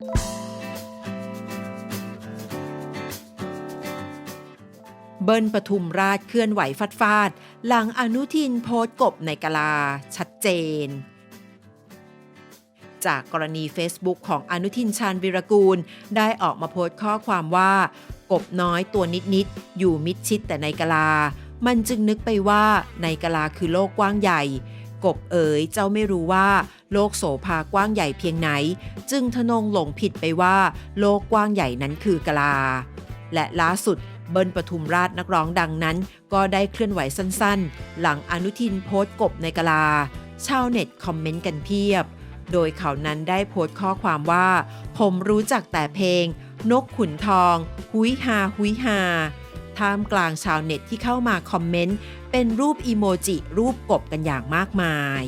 เบิ้ลปทุมราชเคลื่อนไหวฟัดฟาด หลังอนุทินโพสต์กบในกลา ชัดเจน จากกรณี Facebook ของอนุทินชาญวิรกูล ได้ออกมาโพสต์ข้อความว่า กบน้อยตัวนิด ๆ อยู่มิดชิดแต่ในกลา มันจึงนึกไปว่าในกลาคือโลกกว้างใหญ่ กบเอ๋ยเจ้าไม่รู้ว่า โลกโสภากว้างใหญ่เพียงไหน จึงทะนงหลงผิดไปว่า โลกกว้างใหญ่นั้นคือกลา และล่าสุดเบิ้ลปทุมราชนักร้องดังนั้น ก็ได้เคลื่อนไหวสั้นๆ หลังอนุทินโพสต์กบในกลา ชาวเน็ตคอมเมนต์กันเพียบ โดยเขานั้นได้โพสต์ข้อความว่า ผมรู้จักแต่เพลง นกขุนทอง หุยฮาหุยฮา ท่ามกลางชาวเน็ตที่เข้ามาคอมเมนต์ เป็นรูปอีโมจิรูปกบกันอย่างมากมาย